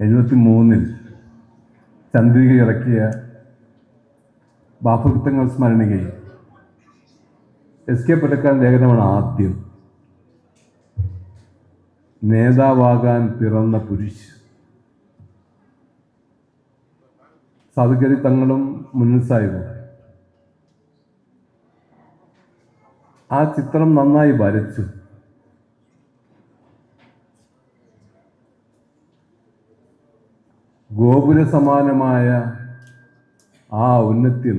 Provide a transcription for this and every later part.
എഴുപത്തി മൂന്നിൽ ചന്ദ്രിക ഇറക്കിയ ബാപ്പുത്തങ്ങൾ സ്മരണികയിൽ എസ് കെ പൊറ്റക്കാരൻ ലേഖനമാണ് ആദ്യം. നേതാവാകാൻ പിറന്ന പുരുഷ്. സാധുഗതി തങ്ങളും മുന്നിൽ സാഹിബും ആ ചിത്രം നന്നായി വരച്ചു. ഗോപുര സമാനമായ ആ ഉന്നത്തിൽ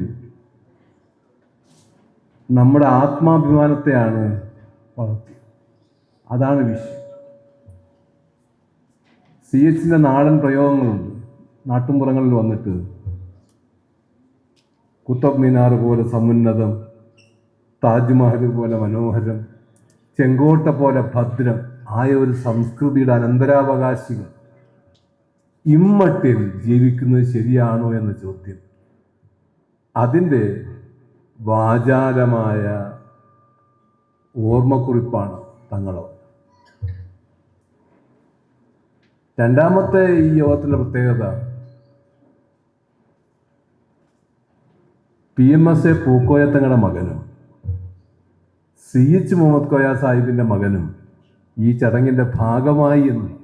നമ്മുടെ ആത്മാഭിമാനത്തെയാണ് വളർത്തി. അതാണ് വിഷയം. സി എച്ചിന്റെ നാടൻ പ്രയോഗങ്ങളുണ്ട്. നാട്ടുമ്പുറങ്ങളിൽ വന്നിട്ട് കുത്തബ് മിനാർ പോലെ സമുന്നതം താജ്മഹൽ പോലെ മനോഹരം ചെങ്കോട്ട പോലെ ഭദ്രം ആയ ഒരു സംസ്കൃതിയുടെ അനന്തരാവകാശികൾ ഇമ്മട്ടിൽ ജീവിക്കുന്നത് ശരിയാണോ എന്ന ചോദ്യം. അതിന്റെ വാചാലമായ ഓർമ്മക്കുറിപ്പാണ് തങ്ങളോ. രണ്ടാമത്തെ ഈ യോഗത്തിന്റെ പ്രത്യേകത പി എം എസ് എ പൂക്കോയത്തങ്ങളുടെ മകനും സി എച്ച് മുഹമ്മദ് കോയ സാഹിബിന്റെ മകനും ഈ ചടങ്ങിന്റെ ഭാഗമായി എന്ന്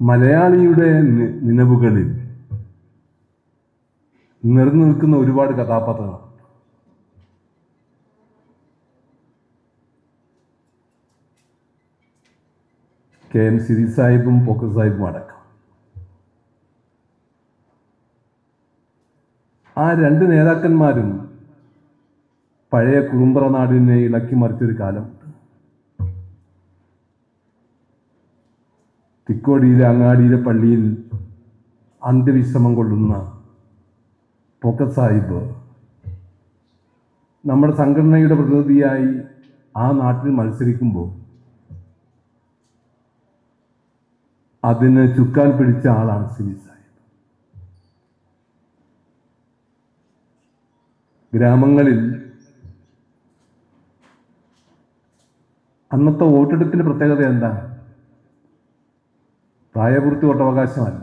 മലയാളിയുടെ നിലവുകളിൽ നിറഞ്ഞു നിൽക്കുന്ന ഒരുപാട് കഥാപാത്രങ്ങൾ. കെ എം സിരി സാഹിബും പൊക്കർ സാഹിബും അടക്കം. ആ രണ്ട് നേതാക്കന്മാരും പഴയ കുറുമ്പറ നാടിനെ ഇളക്കി മറിച്ചൊരു കാലം തിക്കോടിയിലെ അങ്ങാടിയിലെ പള്ളിയിൽ അന്ത്യവിശ്രമം കൊള്ളുന്ന പൊക്ക സാഹിബ് നമ്മുടെ സംഘടനയുടെ പ്രതിനിധിയായി ആ നാട്ടിൽ മത്സരിക്കുമ്പോൾ അതിന് ചുക്കാൻ പിടിച്ച ആളാണ് സിനി സാഹിബ്. ഗ്രാമങ്ങളിൽ അന്നത്തെ വോട്ടെടുപ്പിന്റെ പ്രത്യേകത എന്താ പ്രായപൂർത്തി വോട്ടവകാശമല്ല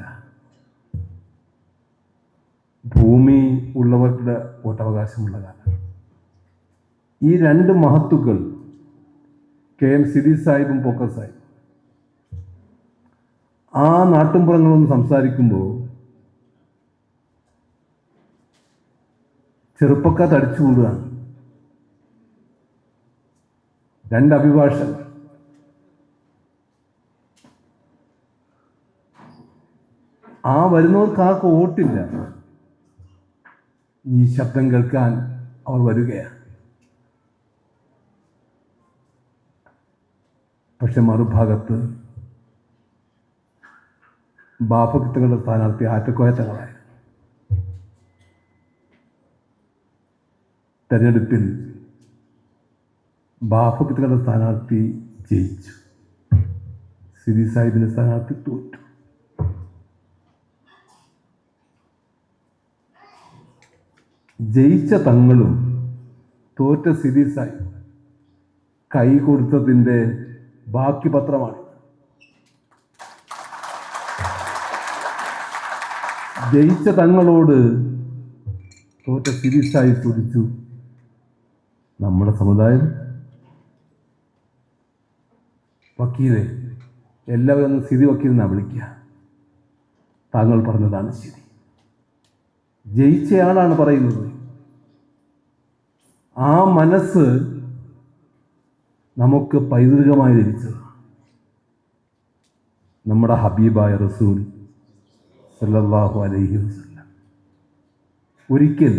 ഭൂമി ഉള്ളവരുടെ വോട്ടവകാശമുള്ള കാലം ഈ രണ്ട് മഹത്തുക്കൾ കെ എം സിരി സാഹിബും പോക്കർ സാഹിബും. ആ നാട്ടുംപുറങ്ങളൊന്ന് സംസാരിക്കുമ്പോൾ ചെറുപ്പക്കാർ തടിച്ചുകൂടുകയാണ്. രണ്ട് അഭിഭാഷകർ ആ വരുന്നവർക്ക് ആർക്കും വോട്ടില്ല. ഈ ശബ്ദം കേൾക്കാൻ അവർ വരികയാണ്. പക്ഷെ മറുഭാഗത്ത് ബാഫക്തങ്ങളുടെ സ്ഥാനാർത്ഥി ആറ്റക്കോയ തങ്ങളായിരുന്നു. തെരഞ്ഞെടുപ്പിൽ ബാഫക്തങ്ങളുടെ സ്ഥാനാർത്ഥി ജയിച്ചു. സിരി സാഹിബിന്റെ സ്ഥാനാർത്ഥി തോറ്റു. ജയിച്ച തങ്ങളും തോറ്റ സിരീസായി കൈ കൊടുത്തതിന്റെ ബാക്കി പത്രമാണ്. ജയിച്ച തങ്ങളോട് തോറ്റ സിരീസായി തുടിച്ചു നമ്മുടെ സമുദായം വക്കീലെ എല്ലാവരും സ്ഥിതി വക്കീലിനാ വിളിക്കുക. താങ്കൾ പറഞ്ഞതാണ് ശരി. ജയിച്ചയാളാണ് പറയുന്നത്. ആ മനസ്സ് നമുക്ക് പൈതൃകമായി ലഭിച്ചത്. നമ്മുടെ ഹബീബായ റസൂൽ സല്ലാഹു അലൈഹി വസല്ലം. ഒരിക്കൽ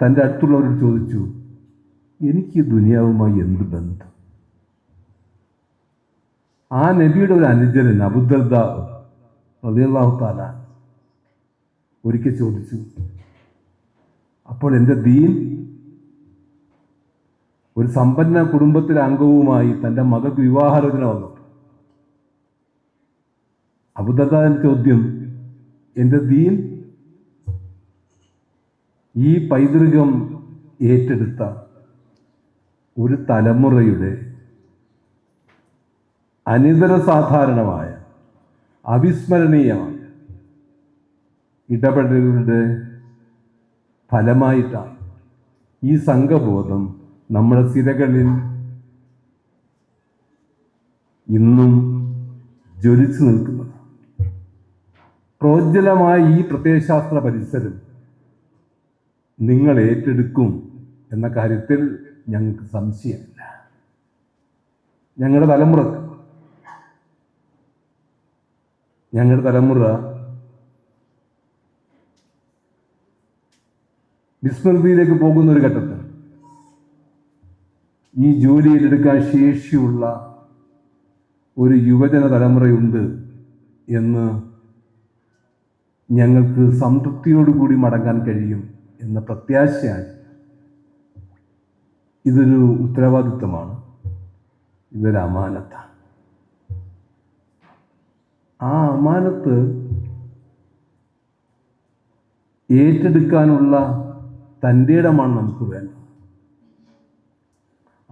തന്റെ അടുത്തുള്ളവരോട് ചോദിച്ചു എനിക്ക് ദുനിയാവുമായി എന്ത് ബന്ധം? ആ നബിയുടെ ഒരു അനുജനൻ അബുദർദ റളിയല്ലാഹു താല ഒരിക്കൽ ചോദിച്ചു അപ്പോൾ എന്റെ ദീൻ ഒരു സമ്പന്ന കുടുംബത്തിലെ അംഗവുമായി തന്റെ മകൾക്ക് വിവാഹാലോചന വന്നു. അബുദർദാന്റെ ചോദ്യം എന്റെ ദീൻ ഈ പൈതൃകം ഏറ്റെടുത്ത ഒരു തലമുറയുടെ അനിതര സാധാരണമായ അവിസ്മരണീയമായ ഇടപെടലുകളുടെ ഫലമായിട്ടാണ് ഈ സംഘബോധം നമ്മുടെ സിരകളിൽ ഇന്നും ജ്വലിച്ചു നിൽക്കുന്നത്. പ്രോജ്വലമായ ഈ പ്രത്യയശാസ്ത്ര പരിസരം നിങ്ങൾ ഏറ്റെടുക്കും എന്ന കാര്യത്തിൽ ഞങ്ങൾക്ക് സംശയമില്ല. ഞങ്ങളുടെ തലമുറ ഞങ്ങളുടെ തലമുറ വിസ്മൃതിയിലേക്ക് പോകുന്ന ഒരു ഘട്ടത്തിൽ. ഈ ജോലിയിലെടുക്കാൻ ശേഷിയുള്ള ഒരു യുവജന തലമുറയുണ്ട് എന്ന് ഞങ്ങൾക്ക് സംതൃപ്തിയോടുകൂടി മടങ്ങാൻ കഴിയും എന്ന പ്രത്യാശയാണ് ഇതൊരു ഉത്തരവാദിത്വമാണ്. ഇതൊരു അമാനത്താണ് ആ അമാനത്ത് ഏറ്റെടുക്കാനുള്ള തന്റെ ഇടമാണ് നമുക്ക് വേണ്ടത്.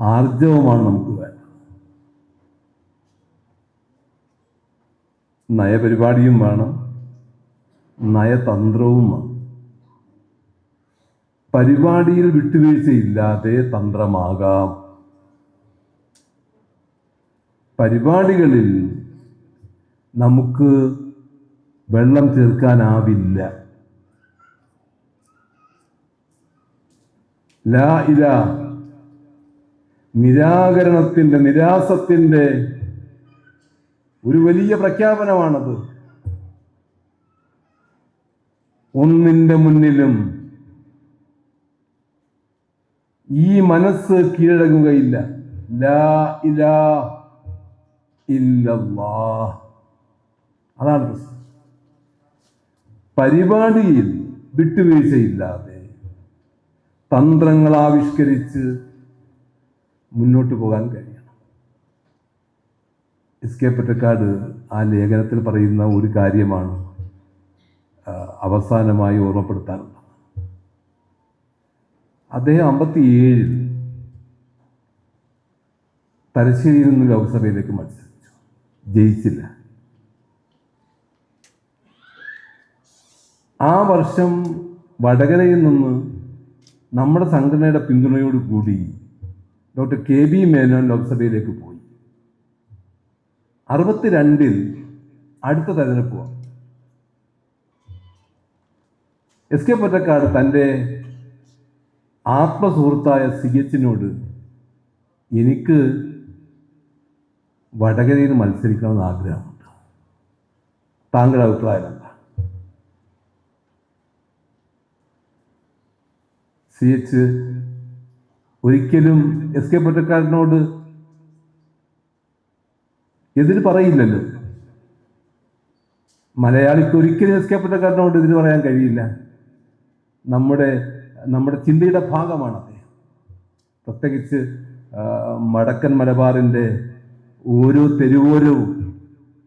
ആർജവമാണ് നമുക്ക് വേണ്ടത്. നയപരിപാടിയും വേണം. നയതന്ത്രവും വേണം. പരിപാടിയിൽ വിട്ടുവീഴ്ചയില്ലാതെ തന്ത്രമാകാം. പരിപാടികളിൽ നമുക്ക് വെള്ളം ചേർക്കാനാവില്ല. ലാ ഇല. നിരാകരണത്തിന്റെ നിരാസത്തിന്റെ ഒരു വലിയ പ്രഖ്യാപനമാണത്. ഒന്നിന്റെ മുന്നിലും ഈ മനസ്സ് കീഴടങ്ങുകയില്ല. ലാ ഇലാ ഇല്ലല്ലാ അതാണ് പരിപാടിയിൽ വിട്ടുവീഴ്ചയില്ലാതെ തന്ത്രങ്ങൾ ആവിഷ്കരിച്ച് മുന്നോട്ട് പോകാൻ കഴിയണം. എസ് കെ പൊറ്റക്കാട് ആ ലേഖനത്തിൽ പറയുന്ന ഒരു കാര്യമാണ് അവസാനമായി ഓർമ്മപ്പെടുത്താനുള്ളത്. അദ്ദേഹം അമ്പത്തിയേഴിൽ തലശ്ശേരിയിൽ നിന്ന് ലോക്സഭയിലേക്ക് മത്സരിച്ചു. ജയിച്ചില്ല. ആ വർഷം വടകരയിൽ നിന്ന് നമ്മുടെ സംഘടനയുടെ പിന്തുണയോട് കൂടി ഡോക്ടർ കെ ബി മേനോൻ ലോക്സഭയിലേക്ക് പോയി. അറുപത്തിരണ്ടിൽ അടുത്ത തെരഞ്ഞെടുപ്പ് എസ് കെ പൊറ്റക്കാട് തന്റെ ആത്മസുഹൃത്തായ സി എച്ചിനോട് എനിക്ക് വടകരയിൽ മത്സരിക്കണമെന്ന് ആഗ്രഹമുണ്ട്. താങ്കളുടെ അഭിപ്രായം എന്താ സി എച്ച് ഒരിക്കലും എസ് കെ പൊറ്റക്കാരനോട് എതിര് പറയില്ലല്ലോ. മലയാളിക്ക് ഒരിക്കലും എസ് കെ പൊറ്റക്കാരനോട് എതിര് പറയാൻ കഴിയില്ല. നമ്മുടെ നമ്മുടെ ചിന്തയുടെ ഭാഗമാണ് അദ്ദേഹം. പ്രത്യേകിച്ച് വടക്കൻ മലബാറിന്റെ ഓരോ തെരുവോരവും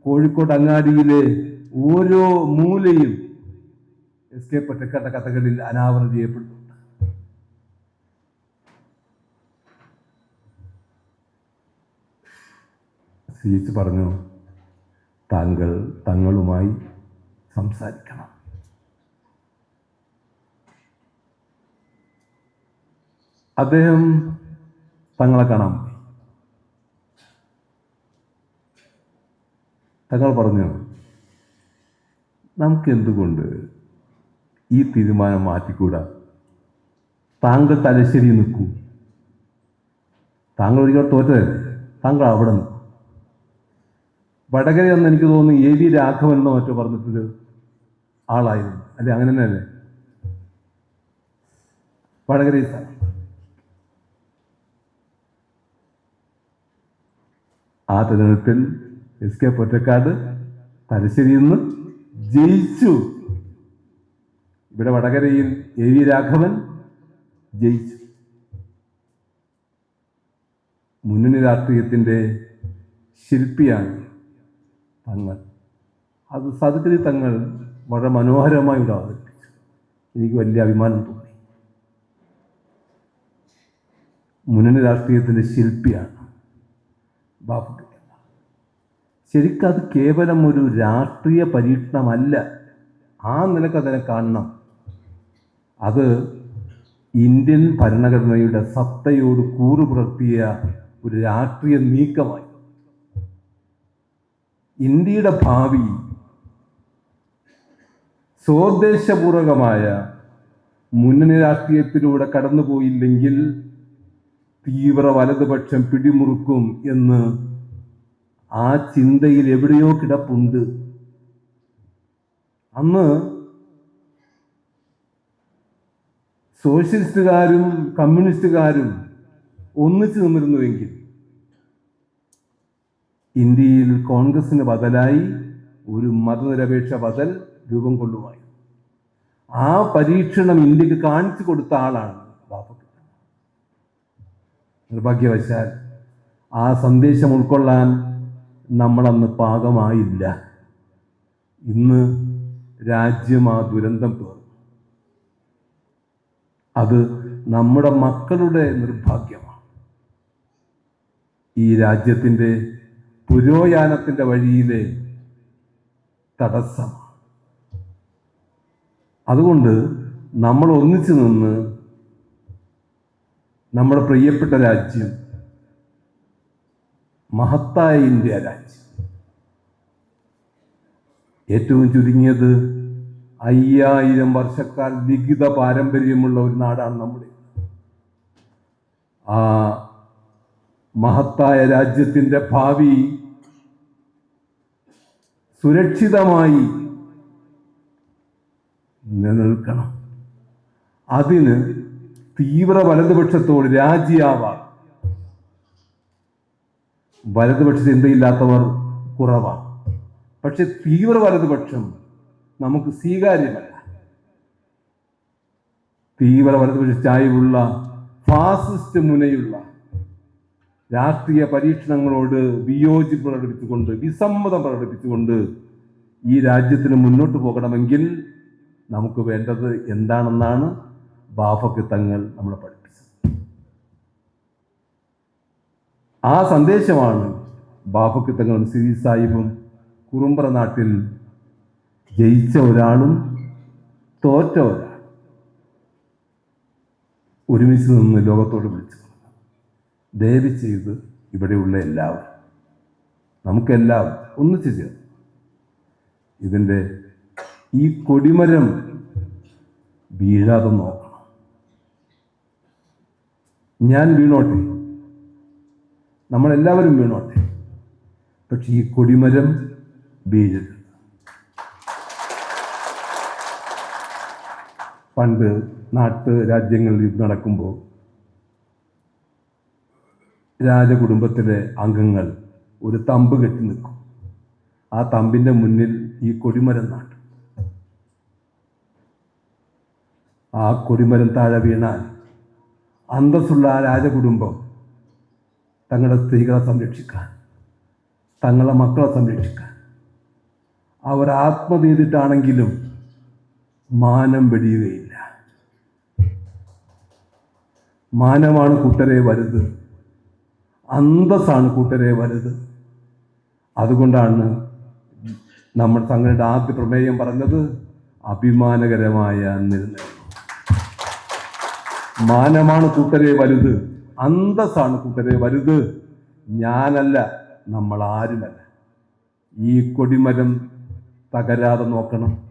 കോഴിക്കോട് അങ്ങാടിയിലെ ഓരോ മൂലയും എസ് കെ പൊറ്റക്കാരുടെ കഥകളിൽ അനാവരണം ചെയ്യപ്പെടുന്നുണ്ട് സി എച്ച് പറഞ്ഞു താങ്കൾ തങ്ങളുമായി സംസാരിക്കണം. അദ്ദേഹം തങ്ങളെ കാണാൻ തങ്ങൾ പറഞ്ഞു നമുക്ക് എന്തുകൊണ്ട് ഈ തീരുമാനം മാറ്റിക്കൂടാ? താങ്കൾ തലശ്ശേരി നിൽക്കൂ. താങ്കൾ ഒരിക്കൽ തോറ്റതല്ലേ? താങ്കൾ അവിടെ വടകര എന്ന് എനിക്ക് തോന്നുന്നു എ വി രാഘവൻ എന്നോ മറ്റോ പറഞ്ഞിട്ടൊരു ആളായിരുന്നു. അല്ലെ അങ്ങനെ തന്നെയല്ലേ? വടകര ആ തെരഞ്ഞെടുപ്പിൽ എസ് കെ പൊറ്റക്കാട് തലശ്ശേരിയിൽ നിന്ന് ജയിച്ചു. ഇവിടെ വടകരയിൽ എ വി രാഘവൻ ജയിച്ചു. മുന്നണി രാഷ്ട്രീയത്തിന്റെ ശില്പിയാണ് തങ്ങൾ. അത് സദുക്കരി തങ്ങൾ വളരെ മനോഹരമായി ഇവിടെ അവതരിപ്പിച്ചു എനിക്ക് വലിയ അഭിമാനം തോന്നി. മുന്നണി രാഷ്ട്രീയത്തിന്റെ ശില്പിയാണ് ബാബു ശരിക്കും അത് കേവലം ഒരു രാഷ്ട്രീയ പരീക്ഷണമല്ല. ആ നിലയ്ക്ക് അതിനെ കാണണം. അത് ഇന്ത്യൻ ഭരണഘടനയുടെ സത്തയോട് കൂറുപുലർത്തിയ ഒരു രാഷ്ട്രീയ നീക്കമായി. ഇന്ത്യയുടെ ഭാവി സ്വദേശപൂർവകമായ മുന്നണി രാഷ്ട്രീയത്തിലൂടെ കടന്നുപോയില്ലെങ്കിൽ തീവ്ര വലതുപക്ഷം പിടിമുറുക്കും എന്ന് ആ ചിന്തയിൽ എവിടെയോ കിടപ്പുണ്ട്. അന്ന് സോഷ്യലിസ്റ്റുകാരും കമ്മ്യൂണിസ്റ്റുകാരും ഒന്നിച്ചു നിന്നിരുന്നുവെങ്കിൽ ഇന്ത്യയിൽ കോൺഗ്രസിന് ബദലായി ഒരു മതനിരപേക്ഷ ബദൽ രൂപം കൊള്ളുമായി. ആ പരീക്ഷണം ഇന്ത്യയ്ക്ക് കാണിച്ചു കൊടുത്ത ആളാണ് ബാപ്പുട്ടി. നിർഭാഗ്യവശാൽ ആ സന്ദേശം ഉൾക്കൊള്ളാൻ നമ്മളന്ന് പാകമായില്ല. ഇന്ന് രാജ്യം ആ ദുരന്തം പേർന്നു അത് നമ്മുടെ മക്കളുടെ നിർഭാഗ്യമാണ്. ഈ രാജ്യത്തിന്റെ പുരോയാനത്തിന്റെ വഴിയിലെ തടസ്സമാണ് അതുകൊണ്ട് നമ്മൾ ഒന്നിച്ചു നിന്ന് നമ്മുടെ പ്രിയപ്പെട്ട രാജ്യം മഹത്തായ ഇന്ത്യ രാജ്യം. ഏറ്റവും ചുരുങ്ങിയത് അയ്യായിരം വർഷക്കാൽ ലിഖിത പാരമ്പര്യമുള്ള ഒരു നാടാണ് നമ്മുടെ ആ മഹത്തായ രാജ്യത്തിന്റെ ഭാവി സുരക്ഷിതമായി നിലനിൽക്കണം. അതിന് തീവ്ര വലതുപക്ഷത്തോട് രാജിയാവാം. വലതുപക്ഷ ചിന്തയില്ലാത്തവർ കുറവാണ്. പക്ഷെ തീവ്ര വലതുപക്ഷം നമുക്ക് സ്വീകാര്യമല്ല. തീവ്ര വലതുപക്ഷ ചായവുള്ള ഫാസിസ്റ്റ് മുനയുള്ള രാഷ്ട്രീയ പരീക്ഷണങ്ങളോട് വിയോജിപ്പ് പ്രകടിപ്പിച്ചുകൊണ്ട് വിസമ്മതം പ്രകടിപ്പിച്ചുകൊണ്ട് ഈ രാജ്യത്തിന് മുന്നോട്ട് പോകണമെങ്കിൽ നമുക്ക് വേണ്ടത് എന്താണെന്നാണ് ബാഫക്ക് തങ്ങൾ നമ്മളെ പഠിപ്പിച്ചത്. ആ സന്ദേശമാണ് ബാഫക്ക് തങ്ങളും സിരി സാഹിബും കുറുമ്പ്ര നാട്ടിൽ ജയിച്ച ഒരാളും തോറ്റ ഒരാളും ഒരുമിച്ച് നിന്ന് ലോകത്തോട് വിളിച്ചു. ദയവ് ചെയ്ത് ഇവിടെയുള്ള എല്ലാവരും നമുക്കെല്ലാം ഒന്നിച്ചു ചേർന്ന്. ഇതിന്റെ ഈ കൊടിമരം വീഴാതെ നോക്കണം. ഞാൻ വീണോട്ടെ? നമ്മളെല്ലാവരും വീണോട്ടെ? പക്ഷെ ഈ കൊടിമരം വീഴരുത്. പണ്ട് നാട്ട് രാജ്യങ്ങളിൽ ഇത് നടക്കുമ്പോൾ രാജകുടുംബത്തിലെ അംഗങ്ങൾ ഒരു തമ്പ് കെട്ടി നിൽക്കും. ആ തമ്പിന്റെ മുന്നിൽ ഈ കൊടിമരം നാട്ടും. ആ കൊടിമരം താഴെ വീണാൽ അന്തസ്സുള്ള ആ രാജകുടുംബം തങ്ങളുടെ സ്ത്രീകളെ സംരക്ഷിക്കാൻ തങ്ങളുടെ മക്കളെ സംരക്ഷിക്കാൻ. അവർ ആത്മ ചെയ്തിട്ടാണെങ്കിലും മാനം വെടിയുകയില്ല. മാനമാണ് കുട്ടരെ വലുത്. അന്തസ്സാണ് കൂട്ടരെ വലുത്. അതുകൊണ്ടാണ് നമ്മൾ തങ്ങളുടെ ആദ്യ പ്രമേയം പറഞ്ഞത് അഭിമാനകരമായ നിർണയം. മാനമാണ് കൂട്ടരെ വലുത് അന്തസ്സാണ് കൂട്ടരെ വലുത്. ഞാനല്ല നമ്മൾ ആരുമല്ല. ഈ കൊടിമരം തകരാതെ നോക്കണം.